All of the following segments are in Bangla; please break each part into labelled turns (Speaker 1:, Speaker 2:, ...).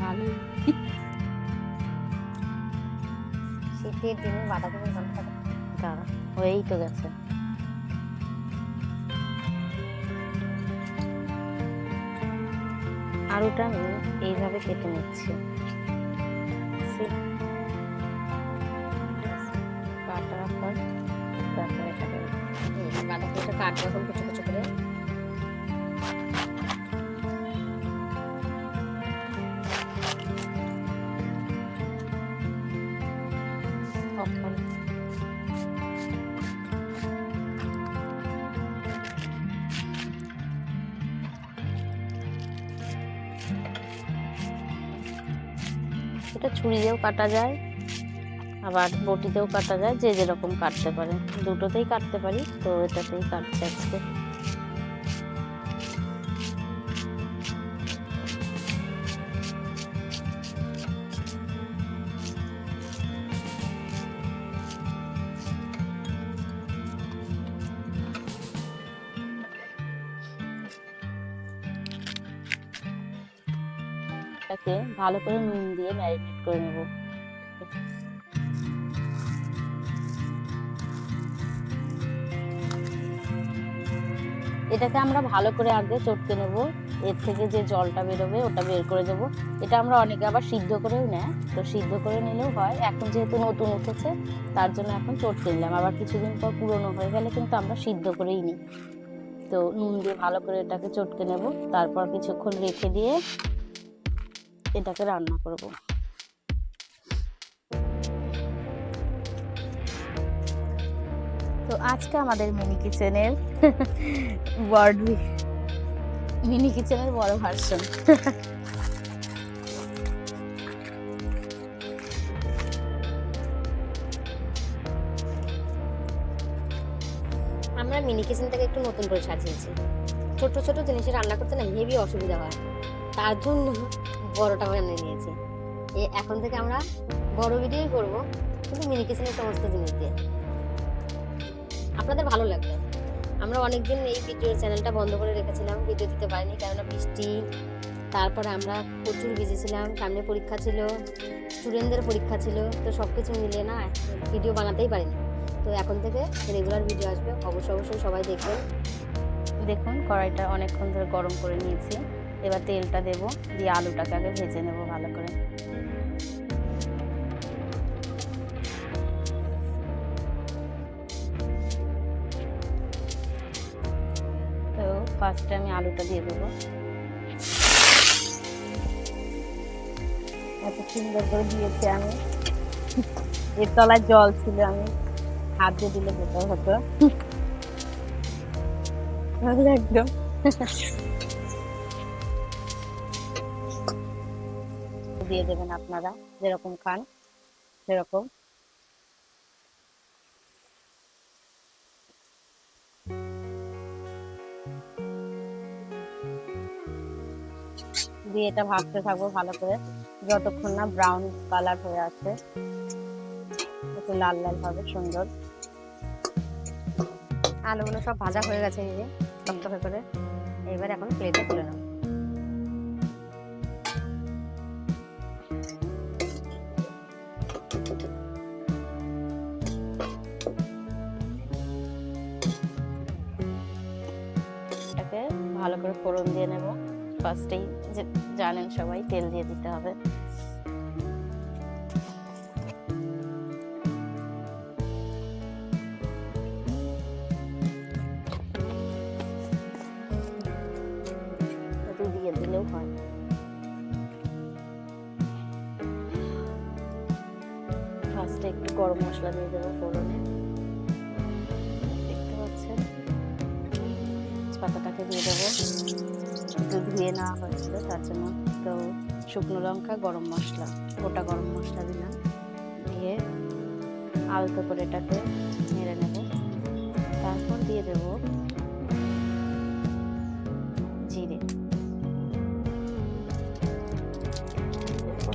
Speaker 1: ভালো
Speaker 2: শীতের দিনে বাঁধাকপি থাকে
Speaker 1: দাঁড়া হয়েই তো গেছে। আলুটা আমি এইভাবে কেটে নিচ্ছি। কাটার পর তারপরে এটাকে
Speaker 2: বাঁধাকপিটা কাটবো এখন কুচো
Speaker 1: এটা ছুরি দিয়েও কাটা যায়, আবার বটিতেও কাটা যায়, যে যেরকম কাটতে পারে। দুটোতেই কাটতে পারি, তো এটাতেই কাটতে আজকে। এটাকে ভালো করে নুন দিয়ে ম্যারিনেট করে নেব। এটাকে আমরা ভালো করে আগে চটকে নেব। এর থেকে যে জলটা বেরোবে ওটা বের করে দেব। এটা আমরা অনেকে আবার সিদ্ধ করেও নেয়। তো সিদ্ধ করে নিলেও হয়। এখন যেহেতু নতুন উঠেছে, তার জন্য এখন চটকে নিলাম। আবার কিছুদিন পর পুরনো হয়ে গেলে কিন্তু আমরা সিদ্ধ করেই নিই। তো নুন দিয়ে ভালো করে এটাকে চটকে নেব। তারপর কিছুক্ষণ রেখে দিয়ে এটাকে রান্না করব। তো আজকে আমাদের মিনি কিচেনের ওয়ার্ড মিনি কিচেনের বড় ভার্সন
Speaker 2: আমরা মিনি কিচেনটাকে একটু নতুন করে সাজিয়েছি। ছোট ছোট জিনিসে রান্না করতে না হেভি অসুবিধা হয়। তার জন্য বড়টা বানিয়ে নিয়েছি। এখন থেকে আমরা বড় ভিডিওই করব কিন্তু মিনি কিচেনের সমস্ত জিনিস দিয়ে। আপনাদের ভালো লাগবে। আমরা অনেকদিন এই ভিডিও চ্যানেলটা বন্ধ করে রেখেছিলাম, ভিডিও দিতে পারিনি, কেননা বৃষ্টি। তারপরে আমরা প্রচুর বিজি ভিজেছিলাম সামনে পরীক্ষা ছিল, স্টুডেন্টদের পরীক্ষা ছিল, তো সব কিছু মিলিয়ে না ভিডিও বানাতেই পারিনি। তো এখন থেকে রেগুলার ভিডিও আসবে অবশ্যই অবশ্যই সবাই দেখবেন।
Speaker 1: দেখুন, কড়াইটা অনেকক্ষণ ধরে গরম করে নিয়েছি। এবার তেলটা দেব, দিয়ে আলুটাকে আগে ভেজে নেব ভালো করে। তো ফার্স্টে আমি আলুটা দিয়ে দেবো। এত সুন্দর করে দিয়েছি আমি। এর তলায় জল ছিল, আমি হাত দিয়ে দিলে যেতে হতো। একদম দিয়ে দেবেন আপনারা, যেরকম খান, সেরকম। দিয়ে এটা ভাজতে থাকব ভালো করে, যতক্ষণ না ব্রাউন কালার হয়ে আসে, একটু লাল লাল হবে, সুন্দর।
Speaker 2: আলুগুলো সব ভাজা হয়ে গেছে এই যে করে। এবার এখন প্লেটে তুলে নেব।
Speaker 1: ভালো করে ফোড়ন দিয়ে নেব। ফার্স্টেই যে জানেন সবাই, তেল দিয়ে দিতে হবে। দিয়ে দিলেও হয়। ফার্স্টে একটু গরম মশলা দিয়ে দেবো ফোড়নে। পাতাটাকে দিয়ে দেবো। একটু ধুয়ে নেওয়া হয়েছিল, তার জন্য তো শুকনো লঙ্কা, গরম মশলা, গোটা গরম মশলা দিলাম। দিয়ে আলতো করে এটাকে নেড়ে নেব। তারপর দিয়ে দেব জিরে।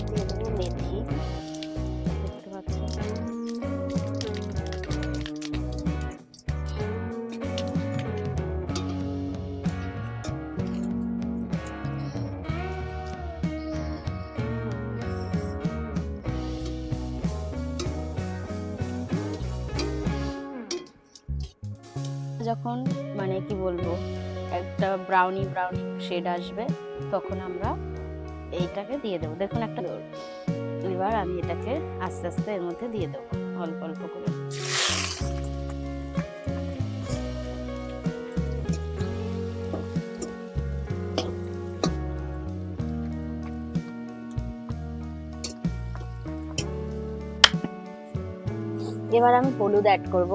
Speaker 1: দিয়ে দেবো মেথি। যখন মানে কি বলব, একটা ব্রাউনি ব্রাউনি শেড আসবে, তখন আমরা এইটাকে দিয়ে দেবো। দেখুন একটা এবার আমি এটাকে আস্তে আস্তে এর মধ্যে দিয়ে দেবো, অল্প অল্প করে। এবার আমি হলুদ অ্যাড করব।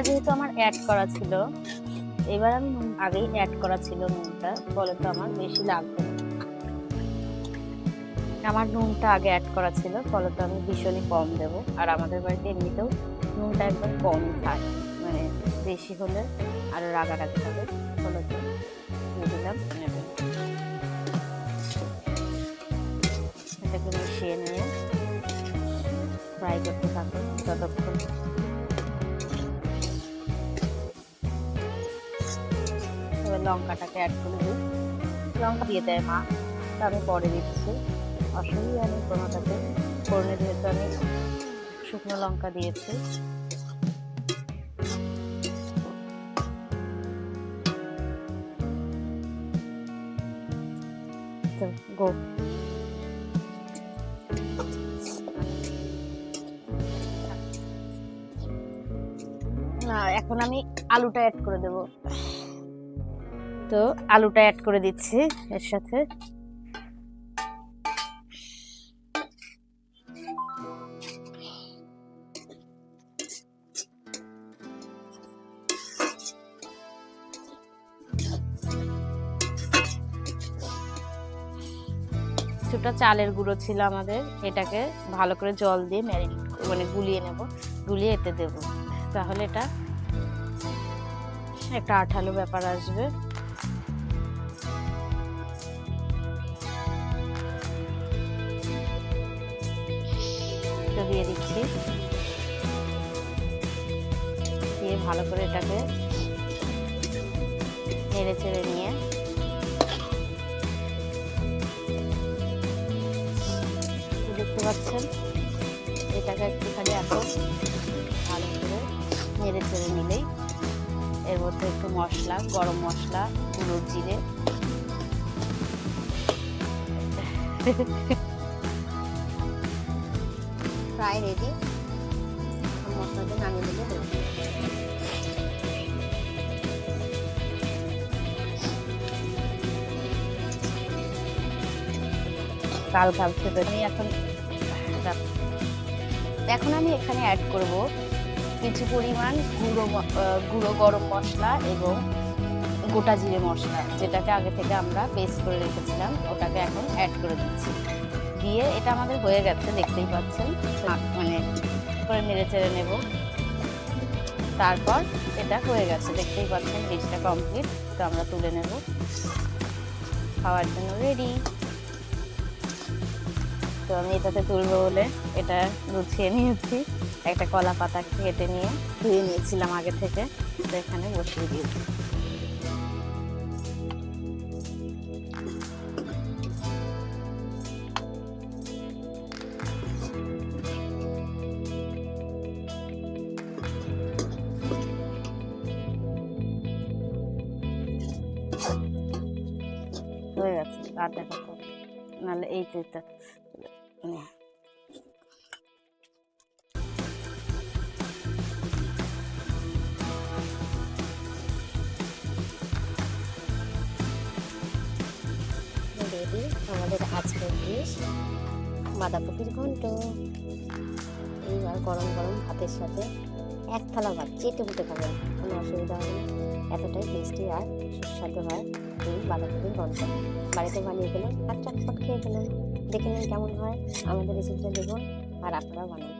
Speaker 1: নুনটা যেহেতু আমার অ্যাড করা ছিল, এবার আমি নুন, আগেই অ্যাড করা ছিল নুনটা ফলে তো আমার বেশি লাগবে আমার নুনটা আগে অ্যাড করা ছিল ফলে তো আমি ভীষণই কম দেবো। আর আমাদের বাড়িতে এমনিতেও নুনটা একবার কম খায় মানে বেশি হলে আরও রাগারাগি হবে ফলে তো দিলাম নেবেন এটাকে মিশিয়ে নিয়ে ফ্রাই করতে থাকুন যতক্ষণ লঙ্কাটাকে অ্যাড করে দিই। লঙ্কা দিয়ে দেয় মা। তা আমি পরে দিচ্ছি। অসুবিধা নেই কোনোটাতে ফোড়নে যেহেতু আমি শুকনো লঙ্কা দিয়েছি। না এখন আমি আলুটা অ্যাড করে দেব। তো আলুটা অ্যাড করে দিচ্ছি এর সাথে। কিছুটা চালের গুঁড়ো ছিল আমাদের, এটাকে ভালো করে জল দিয়ে ম্যারিনেট মানে গুলিয়ে নেব, গুলিয়ে এতে দেব। তাহলে এটা একটা আঠালো ব্যাপার আসবে। দিয়ে দিচ্ছি। দিয়ে ভালো করে এটাকে নেড়ে চেড়ে নিয়ে দেখতে পাচ্ছেন? এটাকে একটুখানি এখন ভালো করে নেড়ে চেড়ে নিলেই এর মধ্যে একটু মশলা, গরম মশলা, হলুদ জিরে
Speaker 2: প্রায় রেডি। মশলাটা নামিয়ে দিলে হয়ে।
Speaker 1: কাল ভাবছে তো আমি এখন। এখন আমি এখানে অ্যাড করব কিছু পরিমাণ গুঁড়ো গুঁড়ো গরম মশলা এবং গোটা জিরে মশলা যেটাকে আগে থেকে আমরা পেস্ট করে রেখেছিলাম ওটাকে এখন অ্যাড করে দিচ্ছি। দিয়ে এটা আমাদের হয়ে গেছে দেখতেই পাচ্ছেন। মা- মানে করে নেড়ে চেড়ে নেব। তারপর এটা হয়ে গেছে দেখতেই পাচ্ছেন ডিশটা কমপ্লিট তো আমরা তুলে নেব। খাওয়ার জন্য রেডি তো আমি এটাতে তুলবো বলে এটা গুছিয়ে নিয়েছি। একটা কলা পাতা কেটে নিয়ে ধুয়ে নিয়েছিলাম আগে থেকে। তো এখানে বসিয়ে দিয়েছি। আর দেখা তো নাহলে এই তো এটা নে।
Speaker 2: রেডি, আমাদের আজকের ডিশ, বাঁধাকপির ঘন্ট এইবার গরম গরম ভাতের সাথে এক থালা ভাত, চেটে মুটে খাবেন কোনো অসুবিধা হবে এতটাই টেস্টি আর সুস্বাদু হয়। এই বাঁধাকপির ঘন্ট বাড়িতে বানিয়ে গেলাম আর চটপট খেয়ে ফেলেন। দেখে নিন কেমন হয়। আমাদের রেসিপিটা দেখুন আর আপনারাও বানান।